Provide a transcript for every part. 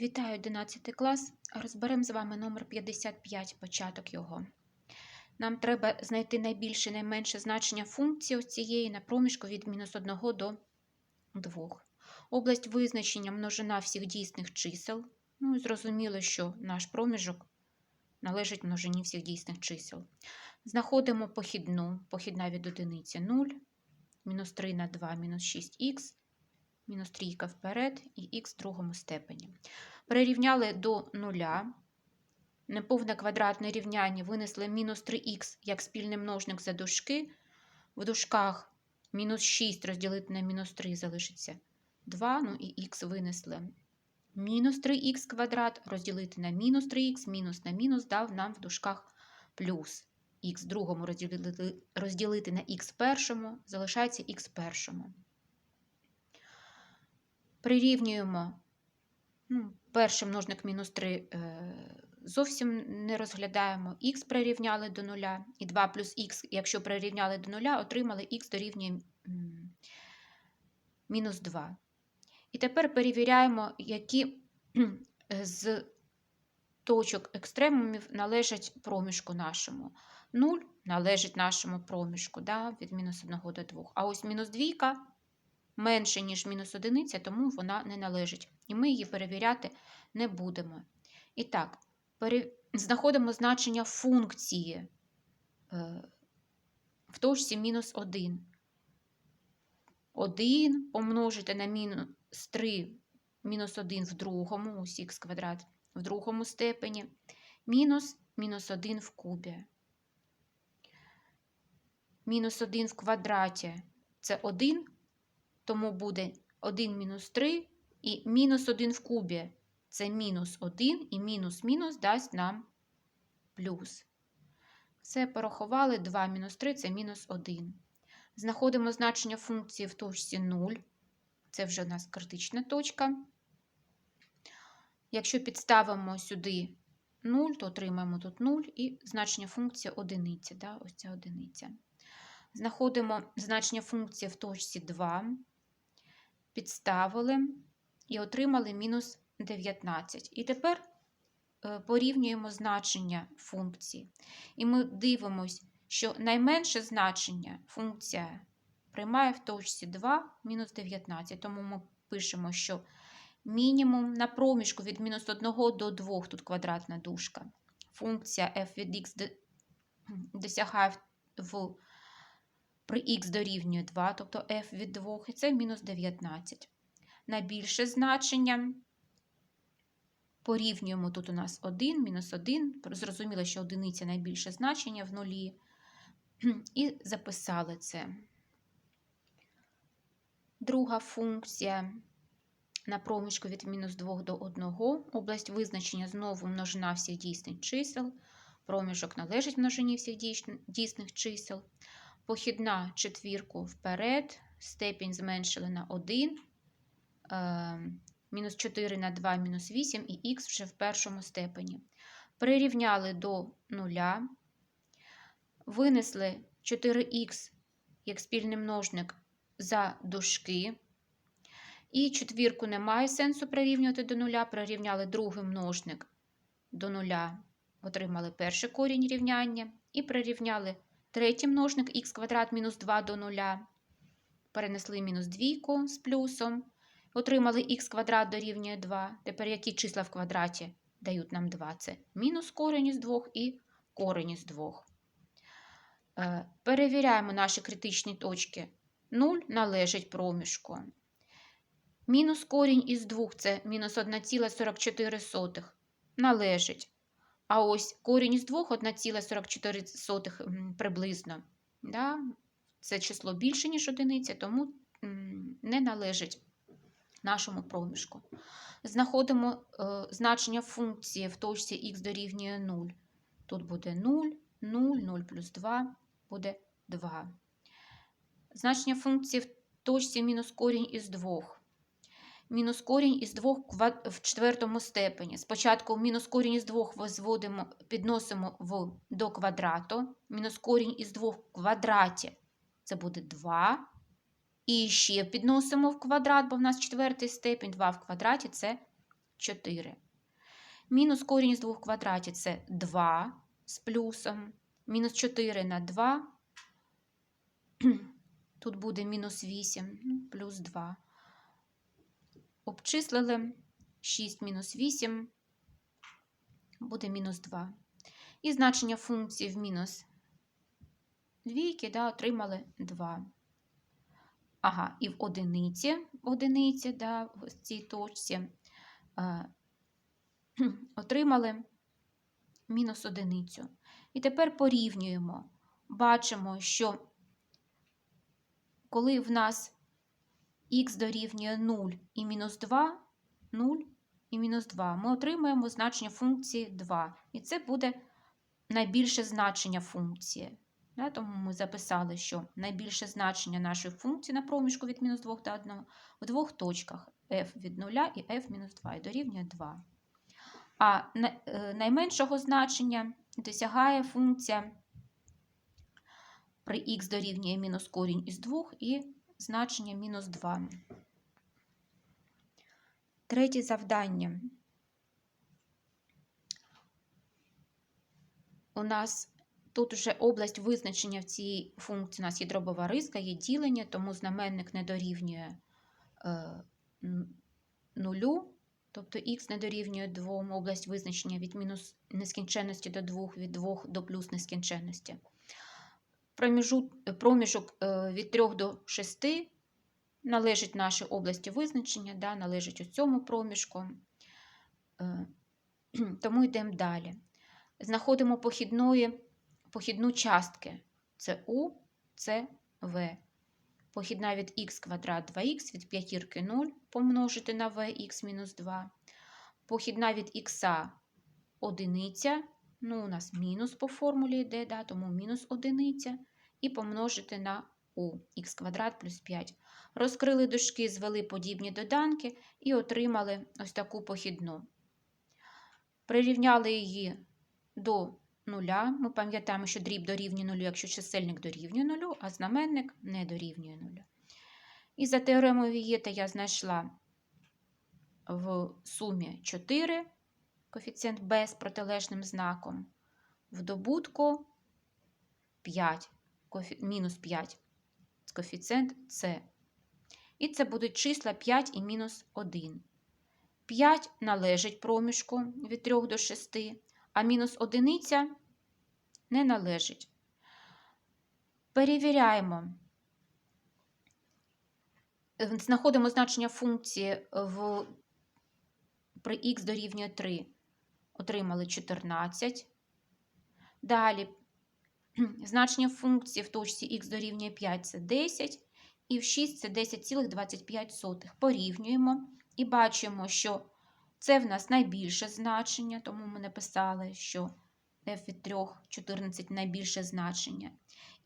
Вітаю 11 клас. Розберемо з вами номер 55, початок його. Нам треба знайти найбільше і найменше значення функції ось цієї на проміжку від мінус 1 до 2. Область визначення множина всіх дійсних чисел. Ну, зрозуміло, що наш проміжок належить множині всіх дійсних чисел. Знаходимо похідну, похідна від одиниці 0, мінус 3 на 2, мінус 6х, мінус трійка вперед і х в другому степені. Перерівняли до нуля. Неповне квадратне рівняння винесли мінус 3х як спільний множник за дужки. В дужках мінус 6 розділити на мінус 3 залишиться 2, ну і х винесли. Мінус 3х квадрат розділити на мінус 3х, мінус на мінус дав нам в дужках плюс. х другому розділити, розділити на х першому, залишається х першому. Прирівнюємо ну, перший множник мінус 3 е, зовсім не розглядаємо. Х прирівняли до нуля, і 2 плюс х, якщо прирівняли до нуля, отримали х дорівнює мінус 2. І тепер перевіряємо, які з точок екстремумів належать проміжку нашому. 0 належить нашому проміжку да, від мінус 1 до 2. А ось мінус 2 менше, ніж мінус 1, тому вона не належить. І ми її перевіряти не будемо. І так, пере... знаходимо значення функції е, в точці мінус 1. 1 помножити на мінус 3, мінус 1 в другому, ось х квадрат в другому степені, мінус мінус 1 в кубі. Мінус 1 в квадраті це 1, тому буде 1 мінус 3 і мінус 1 в кубі це мінус 1, і мінус мінус дасть нам плюс. Все порахували 2 мінус 3 це мінус 1. Знаходимо значення функції в точці 0. Це вже у нас критична точка. Якщо підставимо сюди 0, то отримаємо тут 0 і значення функції одиниця. Да? Ось ця одиниця. Знаходимо значення функції в точці 2, підставили і отримали мінус 19. І тепер порівнюємо значення функції. І ми дивимося, що найменше значення функція приймає в точці 2 мінус 19. Тому ми пишемо, що мінімум на проміжку від мінус 1 до 2, тут квадратна дужка. Функція f від x досягає в при х дорівнює 2, тобто f від 2, і це мінус 19. Найбільше значення порівнюємо тут у нас 1, мінус 1. Зрозуміло, що одиниця найбільше значення в нулі. І записали це. Друга функція на проміжку від мінус 2 до 1. Область визначення знову множина всіх дійсних чисел. Проміжок належить множині всіх дійсних чисел. Похідна четвірку вперед, степінь зменшили на 1, мінус 4 на 2, мінус 8 і х вже в першому степені. Прирівняли до нуля, винесли 4х як спільний множник за дужки. І четвірку немає сенсу прирівнювати до нуля. Прирівняли другий множник до нуля, отримали перший корінь рівняння. І прирівняли третій множник х квадрат мінус 2 до нуля. Перенесли мінус двійку з плюсом. Отримали х квадрат дорівнює 2. Тепер які числа в квадраті дають нам 2? Це мінус корінь із 2 і корінь із 2. Е, перевіряємо наші критичні точки. 0 належить проміжку. Мінус корінь із 2 це мінус 1,44 належить. А ось корінь із 2 1,44 приблизно. Да? Це число більше, ніж одиниця, тому не належить нашому проміжку. Знаходимо е, значення функції в точці х дорівнює 0. Тут буде 0, 0, 0 плюс 2 буде 2. Значення функції в точці мінус корінь із 2. Мінус корінь із 2 в четвертому степені. Спочатку мінус корінь із 2 возводимо, підносимо в, до квадрату. Мінус корінь із 2 в квадраті це буде 2. І ще підносимо в квадрат, бо в нас четвертий степень, 2 в квадраті це 4. Мінус корінь з 2 в квадраті це 2 з плюсом. Мінус 4 на 2. Тут буде мінус 8 ну, плюс 2. Обчислили 6 мінус 8 буде мінус 2. І значення функції в мінус двійки да, отримали 2. Ага, і в одиниці, в одиниці да, в цій точці е, отримали мінус одиницю. І тепер порівнюємо. Бачимо, що коли в нас х дорівнює 0 і мінус 2, 0 і мінус 2, ми отримаємо значення функції 2. І це буде найбільше значення функції. Тому ми записали, що найбільше значення нашої функції на проміжку від мінус 2 до 1 в двох точках f від 0 і f мінус 2 і дорівнює 2. А е, найменшого значення досягає функція при х дорівнює мінус корінь із 2 і значення мінус 2. Третє завдання. У нас тут вже область визначення в цій функції. У нас є дробова риска, є ділення, тому знаменник не дорівнює е, нулю. Тобто х не дорівнює 2, область визначення від мінус нескінченності до 2, від 2 до плюс нескінченності. Проміжу- Проміжок е, від 3 до 6 належить нашій області визначення, да, належить у цьому проміжку. Е, Тому йдемо далі. Знаходимо похідної, похідну частки. Це У, це В. Похідна від х квадрат 2х від п'ятірки 0 помножити на vx мінус 2. Похідна від х одиниця. Ну, у нас мінус по формулі йде, да, тому мінус одиниця. І помножити на у х квадрат плюс 5. Розкрили дужки, звели подібні доданки і отримали ось таку похідну. Прирівняли її до нуля. Ми пам'ятаємо, що дріб дорівнює нулю, якщо чисельник дорівнює нулю, а знаменник не дорівнює нулю. І за теоремою Вієта я знайшла в сумі 4 коефіцієнт b з протилежним знаком, в добутку 5, коефі- мінус 5 коефіцієнт С. І це будуть числа 5 і мінус 1. 5 належить проміжку від 3 до 6, а мінус одиниця не належить. Перевіряємо. Е, Знаходимо значення функції в, при х дорівнює 3. Отримали 14. Далі значення функції в точці х дорівнює 5 це 10, і в 6 це 10,25. Порівнюємо і бачимо, що це в нас найбільше значення, тому ми написали, що f від 3 14 найбільше значення.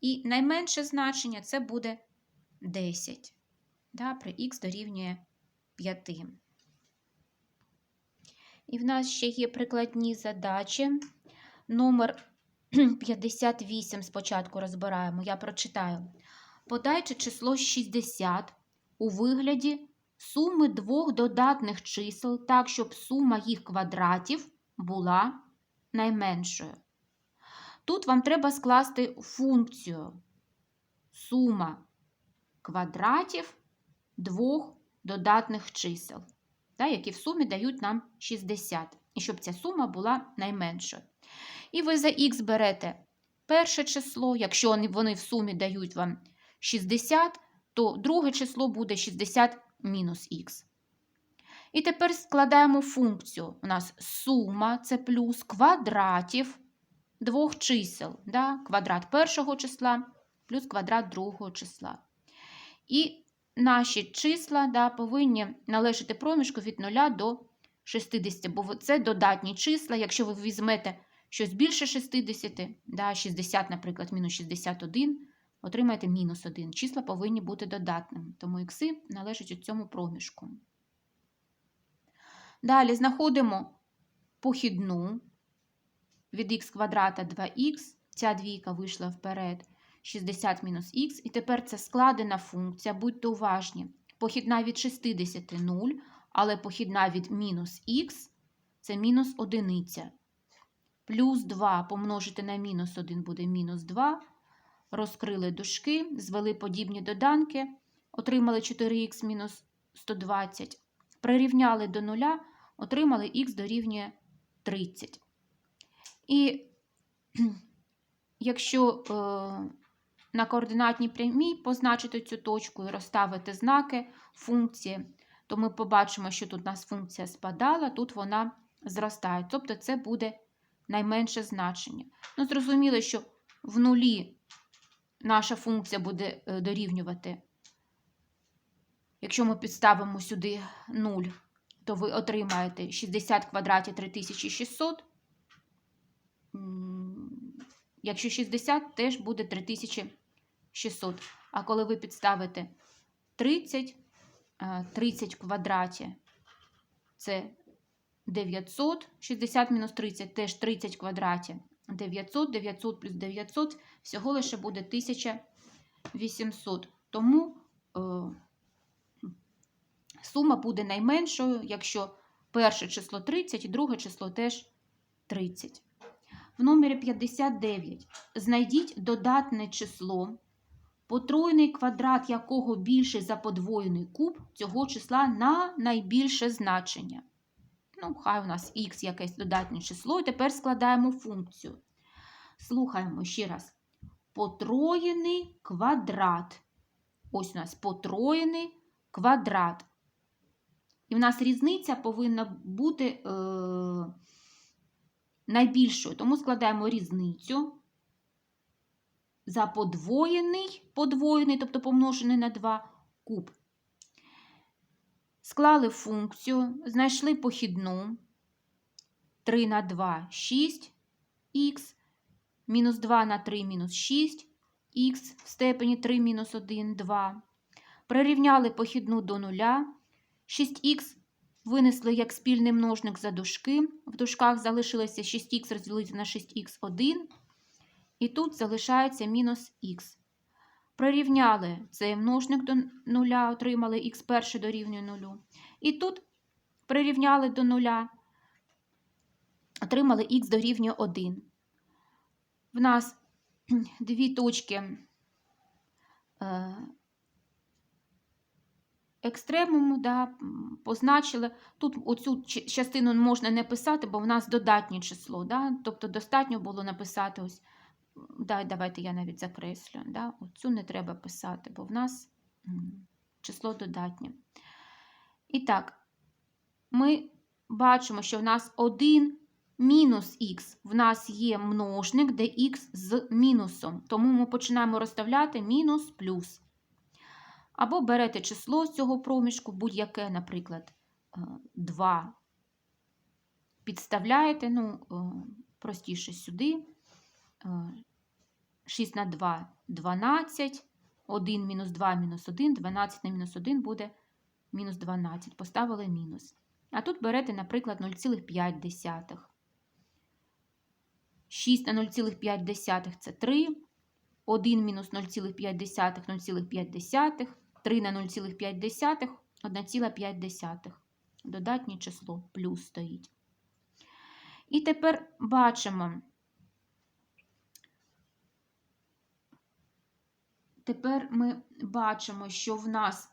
І найменше значення це буде 10, да, при х дорівнює 5. І в нас ще є прикладні задачі. Номер 58 спочатку розбираємо, я прочитаю. Подайте число 60 у вигляді суми двох додатних чисел так, щоб сума їх квадратів була найменшою. Тут вам треба скласти функцію сума квадратів двох додатних чисел, які в сумі дають нам 60, і щоб ця сума була найменшою. І ви за х берете перше число, якщо вони- в сумі дають вам 60, то друге число буде 60 мінус х. І тепер складаємо функцію. У нас сума це плюс квадратів двох чисел. Да? Квадрат першого числа плюс квадрат другого числа. І наші числа да, повинні належати проміжку від 0 до 60, бо це додатні числа. Якщо ви візьмете щось більше 60, да, 60, наприклад, мінус 61, отримаєте мінус 1. Числа повинні бути додатними, тому ікси належать у цьому проміжку. Далі знаходимо похідну від х квадрата 2х, ця двійка вийшла вперед, 60 мінус х, і тепер це складена функція, будьте уважні. Похідна від 60 0, але похідна від мінус х це мінус одиниця. Плюс 2 помножити на мінус 1 буде мінус 2. Розкрили дужки, звели подібні доданки, отримали 4х мінус 120. Прирівняли до нуля, отримали х дорівнює 30. І якщо е, на координатній прямій позначити цю точку і розставити знаки функції, то ми побачимо, що тут у нас функція спадала, тут вона зростає. Тобто це буде найменше значення. Ну, зрозуміло, що в нулі наша функція буде е, дорівнювати. Якщо ми підставимо сюди 0, то ви отримаєте 60 квадратів 3600. Якщо 60, теж буде 3600. А коли ви підставите 30, е, 30 в квадраті це 900, 60 мінус 30 теж 30 в квадраті. 900, 900 плюс 900 всього лише буде 1800. Тому е, сума буде найменшою, якщо перше число 30 і друге число теж 30. В номері 59 знайдіть додатне число, потроєний квадрат якого більший за подвоєний куб цього числа на найбільше значення. Ну, хай у нас х якесь додатнє число, і тепер складаємо функцію. Слухаємо ще раз. Потроєний квадрат. Ось у нас потроєний квадрат. І в нас різниця повинна бути е, найбільшою. Тому складаємо різницю за подвоєний, подвоєний, тобто помножений на 2 куб. Склали функцію, знайшли похідну 3 на 2 6 х, мінус 2 на 3 мінус 6 х в степені 3 мінус 1 2. Прирівняли похідну до нуля. 6х винесли як спільний множник за дужки. В дужках залишилося 6х розділити на 6х1. І тут залишається мінус х. Прирівняли цей множник до нуля, отримали х перше дорівнює нулю. І тут прирівняли до нуля, отримали х дорівнює 1. В нас дві точки е, екстремуму да, позначили. Тут оцю частину можна не писати, бо в нас додатнє число. Да? Тобто достатньо було написати ось. Да, давайте я навіть закреслю. Да? Оцю не треба писати, бо в нас число додатнє. І так, ми бачимо, що в нас 1 мінус х. В нас є множник, де х з мінусом. Тому ми починаємо розставляти мінус плюс. Або берете число з цього проміжку, будь-яке, наприклад, 2. Підставляєте, ну, е, простіше сюди. 6 на 2 12, 1 мінус 2 мінус 1, 12 на мінус 1 буде мінус 12. Поставили мінус. А тут берете, наприклад, 0,5. 6 на 0,5 це 3. 1 мінус 0,5 0,5, 3 на 0,5 1,5. Додатнє число плюс стоїть. І тепер бачимо. Тепер ми бачимо, що в нас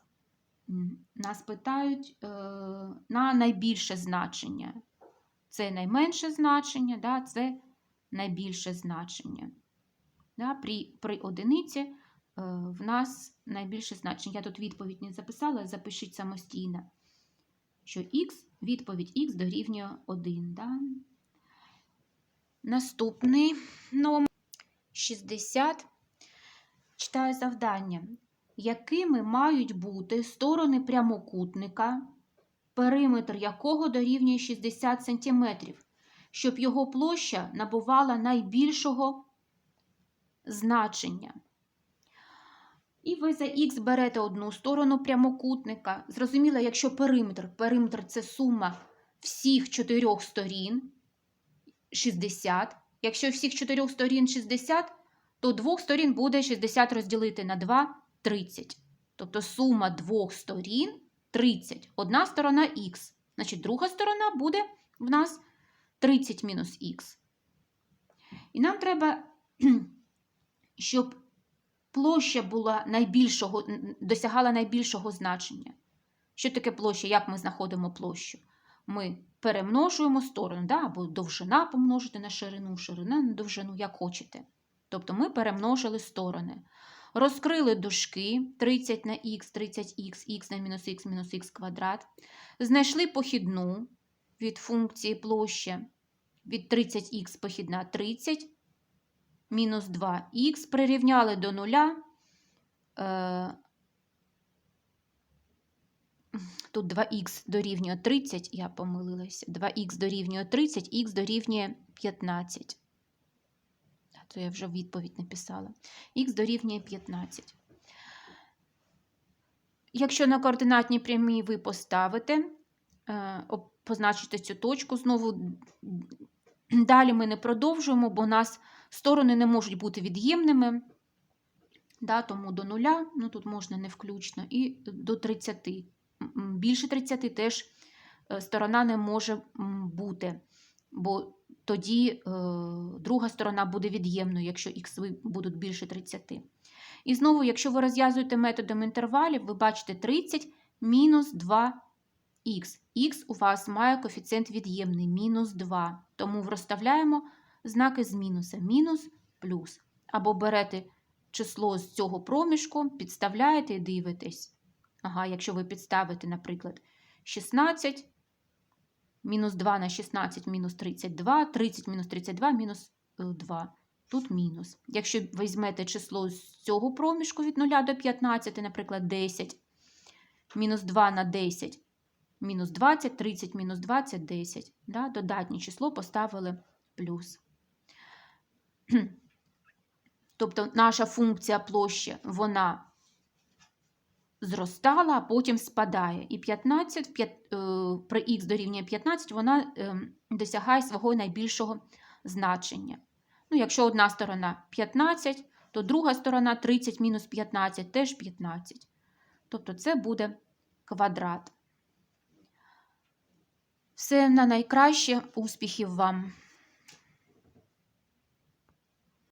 нас питають е, на найбільше значення. Це найменше значення, да, це найбільше значення. Да, при, при одиниці е, в нас найбільше значення. Я тут відповідь не записала, запишіть самостійно, що х, відповідь х дорівнює 1. Да? Наступний номер 60. Читаю завдання. Якими мають бути сторони прямокутника, периметр якого дорівнює 60 см, щоб його площа набувала найбільшого значення. І ви за х берете одну сторону прямокутника. Зрозуміло, якщо периметр, периметр це сума всіх чотирьох сторін 60. Якщо всіх чотирьох сторін 60, то двох сторін буде 60 розділити на 2 30. Тобто сума двох сторін 30. Одна сторона х. Значить, друга сторона буде в нас 30 мінус х. І нам треба, щоб площа була найбільшого, досягала найбільшого значення. Що таке площа? Як ми знаходимо площу? Ми перемножуємо сторону, да? або довжина помножити на ширину, ширина на довжину, як хочете. Тобто ми перемножили сторони. Розкрили дужки 30 на х, 30х, х на мінус х, мінус х квадрат. Знайшли похідну від функції площі. Від 30х похідна 30, мінус 2х. Прирівняли до нуля. Е, Тут 2х дорівнює 30, я помилилася. 2х дорівнює 30, х дорівнює 15. То я вже відповідь написала. Х дорівнює 15. Якщо на координатній прямій ви поставите, е, позначите цю точку, знову далі ми не продовжуємо, бо у нас сторони не можуть бути від'ємними. Да, тому до нуля, ну тут можна не включно, і до 30. М, м, Більше 30 теж е, сторона не може бути, бо тоді е, друга сторона буде від'ємною, якщо х будуть більше 30. І знову, якщо ви розв'язуєте методом інтервалів, ви бачите 30 мінус 2х. Х у вас має коефіцієнт від'ємний мінус 2. Тому розставляємо знаки з мінуса мінус плюс. Або берете число з цього проміжку, підставляєте і дивитесь. Ага, якщо ви підставите, наприклад, 16, мінус 2 на 16 мінус 32, 30 мінус 32 мінус е, 2. Тут мінус. Якщо візьмете число з цього проміжку від 0 до 15, наприклад, 10, мінус 2 на 10, мінус 20, 30 мінус 20, 10. Да? Додатнє число поставили плюс. Тобто наша функція площі, вона зростала, а потім спадає. І 15, п'ят- е, при х дорівнює 15, вона е, досягає свого найбільшого значення. Ну, якщо одна сторона 15, то друга сторона 30 мінус 15 теж 15. Тобто це буде квадрат. Все на найкраще. Успіхів вам!